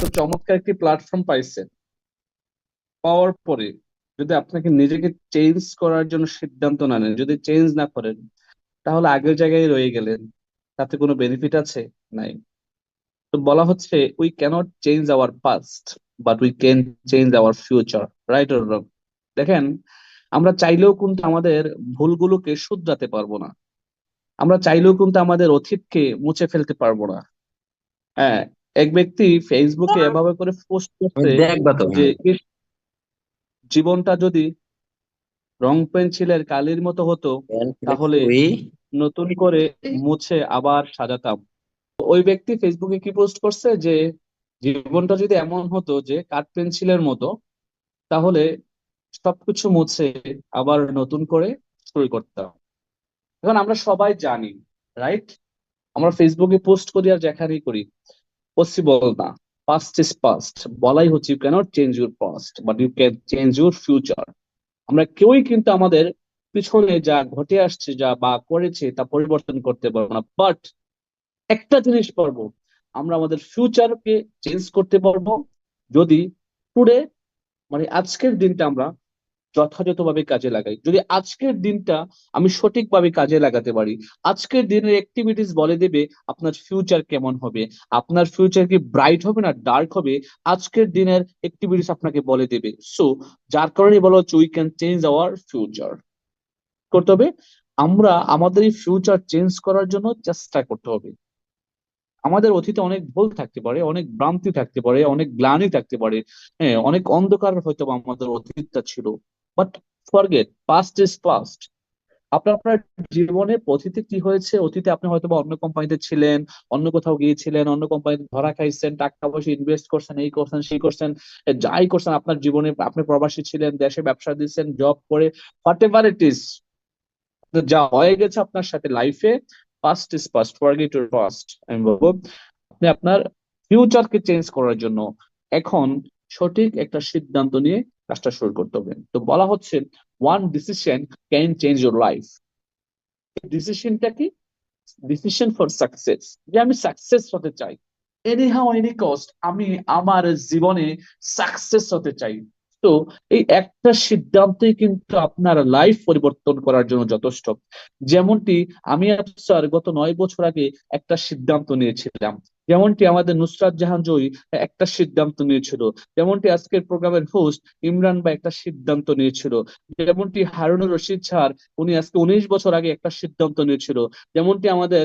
এত চমৎকার একটি প্ল্যাটফর্ম পাইছেন। পাওয়ার পরে যদি আপনাকে নিজেকে চেঞ্জ করার জন্য সিদ্ধান্ত না নেন, যদি চেঞ্জ না করেন, তাহলে আগের জায়গায় রয়ে গেলেন, তাতে কোনো বেনিফিট আছে? নাই। তো বলা হচ্ছে we cannot change our past but we can change our future right or wrong দেখেন, আমরা চাইলেও কিন্তু আমাদের ভুলগুলোকে শুধরাতে পারব না। আমরা চাইলেও কিন্তু আমাদের অতীতকে মুছে ফেলতে পারব না। হ্যাঁ এক ব্যক্তি ফেসবুকে এভাবে করে পোস্ট করছে দেখবা তো যে জীবনটা যদি রং পেন্সিলের কালির মতো হতো তাহলে নতুন করে মুছে আবার সাজাতাম। ওই ব্যক্তি ফেসবুকে কি পোস্ট করছে যে জীবনটা যদি এমন হতো যে কাঠ পেন্সিলের মতো তাহলে সবকিছু মুছে আবার নতুন করে শুরু করতাম। এখন আমরা সবাই জানি রাইট আমরা ফেসবুকে পোস্ট করি আর যেখানেই করি। পসিবল না। পাস্ট ইজ পাস্ট বলাই হচ্ছে you cannot change your past but you can change your future আমরা কেউই কিন্তু আমাদের পিছনে যা ঘটে আসছে, যা বা করেছে, তা পরিবর্তন করতে পারব না। বাট একটা জিনিস পারব, আমরা আমাদের ফিউচারকে চেঞ্জ করতে পারব। যদি টুডে মানে আজকের দিনটা আমরা যথাযথভাবে কাজে লাগাই। যদি আজকের দিনটা আমি সঠিকভাবে কাজে লাগাতে পারি, আজকের দিনের অ্যাক্টিভিটিস বলে দেবে আপনার ফিউচার কেমন হবে, আপনার ফিউচার কি ব্রাইট হবে না ডার্ক হবে, আজকের দিনের অ্যাক্টিভিটিস আপনাকে বলে দেবে। সো যার কারণে বলা হচ্ছে we can change our future করতে হবে। আমরা আমাদের এই ফিউচার চেঞ্জ করার জন্য চেষ্টা করতে হবে। আমাদের অতীতে অনেক ভুল থাকতে পারে, অনেক ভ্রান্তি থাকতে পারে, অনেক গ্লানি থাকতে পারে। হ্যাঁ অনেক অন্ধকার হয়তো আমাদের অতীতটা ছিল। But forget past is past আপনার আপনার জীবনে অতীতে কি হয়েছে? অতীতে আপনি হয়তো অন্য কোম্পানিতে ছিলেন, অন্য কোথাও গিয়েছিলেন, অন্য কোম্পানিতে ধরা খাইছেন, টাকা পয়সা ইনভেস্ট করছেন, এই করছেন, সেই করছেন যাই করছেন, আপনার জীবনে আপনি প্রবাসী ছিলেন, দেশে ব্যবসা দিচ্ছেন জব করে হোয়াট এভার ইট ইজ যা হয়ে গেছে আপনার সাথে লাইফে past is past forget your past আমি বলব, আপনি আপনার ফিউচারকে চেঞ্জ করার জন্য এখন সঠিক একটা সিদ্ধান্ত নিয়ে কাজটা শুরু করতে হবে। তো বলা হচ্ছে one decision can change your life ডিসিশনটা কি? ডিসিশন ফর সাকসেস যে আমি সাকসেস হতে চাই। এনি হাউ এনি কস্ট আমি আমার জীবনে সাকসেস হতে চাই। তো এই একটা সিদ্ধান্তই কিন্তু আপনার লাইফ পরিবর্তন করার জন্য যথেষ্ট। যেমনটি আমি স্যার গত নয় বছর আগে একটা সিদ্ধান্ত নিয়েছিলাম। যেমনটি আমাদের নুসরাত জাহান জয়ী একটা সিদ্ধান্ত নিয়েছিল। যেমনটি আজকের প্রোগ্রামের হোস্ট ইমরান ভাই একটা সিদ্ধান্ত নিয়েছিল। যেমনটি হারুনুর রশিদ স্যার উনি আজকে উনিশ বছর আগে একটা সিদ্ধান্ত নিয়েছিল। যেমনটি আমাদের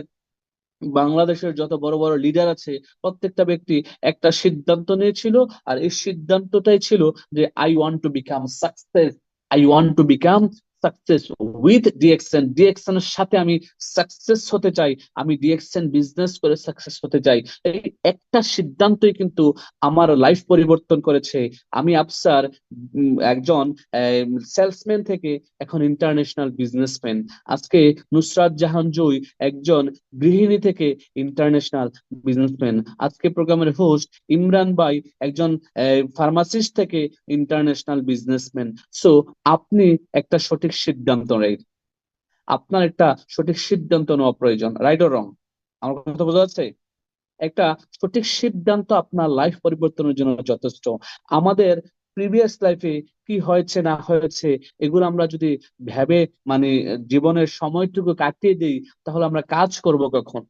বাংলাদেশের যত বড় বড় লিডার আছে, প্রত্যেকটা ব্যক্তি একটা সিদ্ধান্ত নিয়েছিল আর এই সিদ্ধান্তটাই ছিল যে I want to become success I want to become success with DXN DXN এর সাথে আমি সাকসেস হতে চাই, আমি ডিএক্সএন বিজনেস করে সাকসেস হতে চাই। এই একটা সিদ্ধান্তই কিন্তু আমার লাইফ পরিবর্তন করেছে। আমি আফসার একজন সেলসম্যান থেকে এখন ইন্টারন্যাশনাল বিজনেসম্যান আজকে নুসরাত জাহান জয় একজন গৃহিণী থেকে ইন্টারন্যাশনাল বিজনেসম্যান আজকে প্রোগ্রামের হোস্ট ইমরান ভাই একজন ফার্মাসিস্ট থেকে ইন্টারন্যাশনাল বিজনেসম্যান সো আপনি একটা সঠিক সিদ্ধান্ত নেই। আপনার একটা সঠিক সিদ্ধান্ত নেওয়া প্রয়োজন রাইট ও রং আমার কথা বোঝা যাচ্ছে? একটা সঠিক সিদ্ধান্ত আপনার লাইফ পরিবর্তনের জন্য যথেষ্ট। আমাদের প্রিভিয়াস লাইফে কি হয়েছে, না হয়েছে, এগুলো আমরা যদি ভেবে মানে জীবনের সময়টুকু কাটিয়ে দিই, তাহলে আমরা কাজ করব কখন?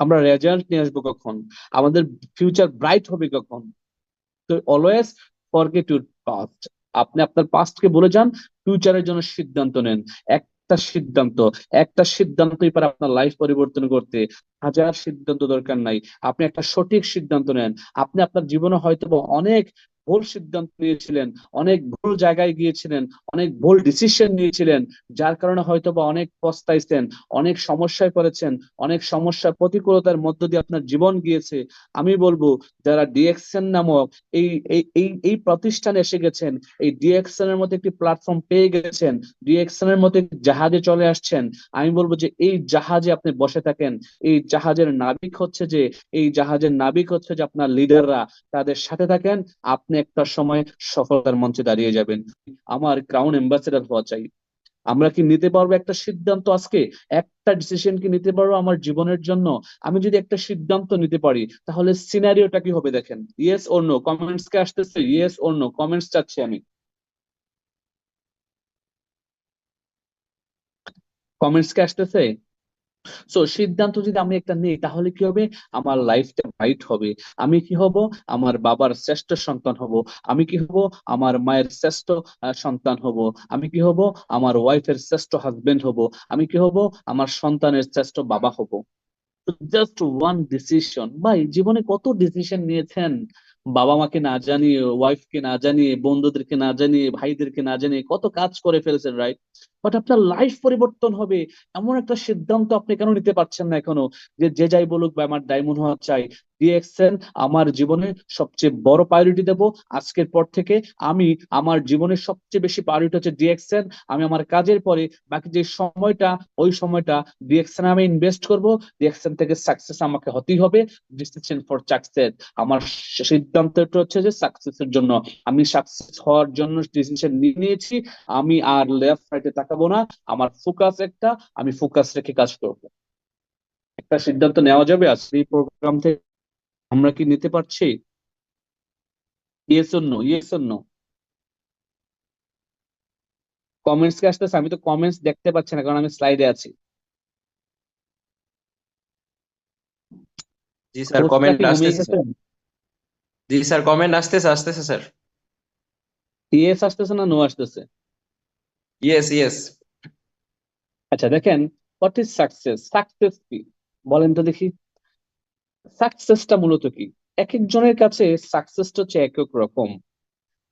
আমরা রেজাল্ট নিয়ে আসব কখন? আমাদের ফিউচার ব্রাইট হবে কখন? তো অলওয়েজ ফরগেট ইউর পাস্ট আপনি আপনার পাস্টকে বলে যান ফিউচারের জন্য সিদ্ধান্ত নেন। একটা সিদ্ধান্ত, একটা সিদ্ধান্তই পারে আপনার লাইফ পরিবর্তন করতে। হাজার সিদ্ধান্ত দরকার নাই। আপনি একটা সঠিক সিদ্ধান্ত নেন। আপনি আপনার জীবনে হয়তো অনেক ভুল সিদ্ধান্ত নিয়েছিলেন, অনেক ভুল জায়গায় গিয়েছিলেন, অনেক ভুল ডিসিশন নিয়েছিলেন, যার কারণে হয়তো বা অনেক পস্তাইছেন, অনেক সমস্যায় পড়েছেন, অনেক সমস্যা প্রতিকূলতার মধ্য দিয়ে আপনার জীবন গিয়েছে। আমি বলব, যারা ডিএক্সএন নামক এই এই এই প্রতিষ্ঠানে এসে গেছেন, এই ডিএক্সএন এর মতো একটি প্ল্যাটফর্ম পেয়ে গেছেন ডিএক্সএন এর মতো জাহাজে চলে আসছেন, আমি বলব যে এই জাহাজে আপনি বসে থাকেন। এই জাহাজের নাবিক হচ্ছে যে, এই জাহাজের নাবিক হচ্ছে যে আপনার লিডাররা তাদের সাথে থাকেন, আপনি একটা সময় সফলতার মঞ্চে দাঁড়িয়ে যাবেন। আমার ক্রাউন এম্বাসেডার হওয়া চাই। আমরা কি নিতে পারব একটা সিদ্ধান্ত আজকে? একটা ডিসিশন কি নিতে পারব আমার জীবনের জন্য? আমি যদি একটা সিদ্ধান্ত নিতে পারি, তাহলে সিনারিওটা কি হবে দেখেন? ইয়েস নো কমেন্টস কে আসতেছে? ইয়েস নো কমেন্টস চাচ্ছি আমি। কমেন্টস কে আসতেছে? সো সিদ্ধান্ত যদি আমি একটা নেই, তাহলে কি হবে? আমার লাইফটা ব্রাইট হবে। আমি কি হব? আমার বাবার শ্রেষ্ঠ সন্তান হব। আমি কি হব? আমার মায়ের শ্রেষ্ঠ সন্তান হব। আমি কি হব? আমার ওয়াইফের শ্রেষ্ঠ হাজবেন্ড হব। আমি কি হব? আমার সন্তানের শ্রেষ্ঠ বাবা হব। জাস্ট ওয়ান ডিসিশন ভাই, জীবনে কত ডিসিশন নিয়েছেন? বাবা মাকে না জানিয়ে ওয়াইফকে না জানিয়ে, বন্ধুদেরকে না জানিয়ে, ভাইদেরকে না জানিয়ে কত কাজ করে ফেলেছেন রাইট বাট আপনার লাইফ পরিবর্তন হবে। এমন একটা সিদ্ধান্ত আপনি কেন নিতে পারছেন না এখনও? যে যে যাই বলুক বা আমার ডায়মন্ড হওয়া চাই ডিএক্সএন আমার জীবনে সবচেয়ে বড় প্রায়োরিটি দেব। আজকের পর থেকে আমি আমার জীবনের সবচেয়ে বেশি প্রায়োরিটি হচ্ছে ডিএক্সএন আমি আমার কাজের পরে বাকি যে সময়টা, ওই সময়টা ডিএক্সএন আমি ইনভেস্ট করব। ডিএক্সএন থেকে সাকসেস আমাকে হতেই হবে। ডিসিশন ফর সাকসেস আমার সিদ্ধান্তটা হচ্ছে যে সাকসেসের জন্য। আমি সাকসেস হওয়ার জন্য ডিসিশন নিয়ে নিয়েছি। আমি আর লেফট রাইটে তাকাবো না আমার ফোকাস একটা আমি ফোকাস রেখে কাজ করব। একটা সিদ্ধান্ত নেওয়া যাবে আর এই প্রোগ্রাম থেকে। আমরা কি নিতে পারছি? ইয়েস ইয়েস কমেন্টস কে আসতেছে? আমি তো কমেন্টস দেখতে পাচ্ছি না কারণ আমি স্লাইডে আছি। জি স্যার কমেন্ট আসতেছে জি স্যার কমেন্ট আসতেছে আসতেছে স্যার। ইয়েস আসতেছে না নো আসতেছে? ইয়েস ইয়েস আচ্ছা দেখেন হোয়াট ইজ সাকসেস সাকসেস কি? বলেন তো দেখি। সাকসেসটা মূলত কি? এক একজনের কাছে সাকসেসটা হচ্ছে এক এক রকম।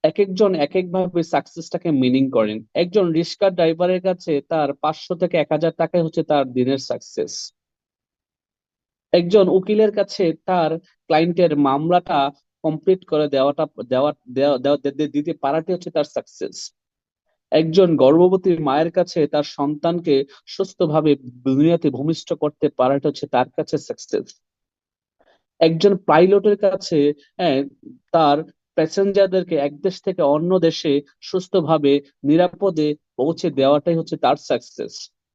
এক একজন এক এক ভাবে সাকসেসটাকে মিনিং করেন। একজন রিক্সা ড্রাইভারের কাছে তার পাঁচশো থেকে এক হাজার টাকাই হচ্ছে তার দিনের সাকসেস একজন উকিলের কাছে তার ক্লায়েন্টের মামলাটা কমপ্লিট করে দেওয়াটা, দেওয়া দেওয়া, দেওয়া- দিতে পারাটি হচ্ছে তার সাকসেস একজন গর্ভবতী মায়ের কাছে তার সন্তানকে সুস্থভাবে দুনিয়াতে ভূমিষ্ঠ করতে পারাটা হচ্ছে তার কাছে সাকসেস একজন পাইলটের কাছে হ্যাঁ, তার প্যাসেঞ্জারদেরকে এক দেশ থেকে অন্য দেশে সুস্থভাবে নিরাপদে পৌঁছে দেওয়াটাই হচ্ছে তার সাকসেস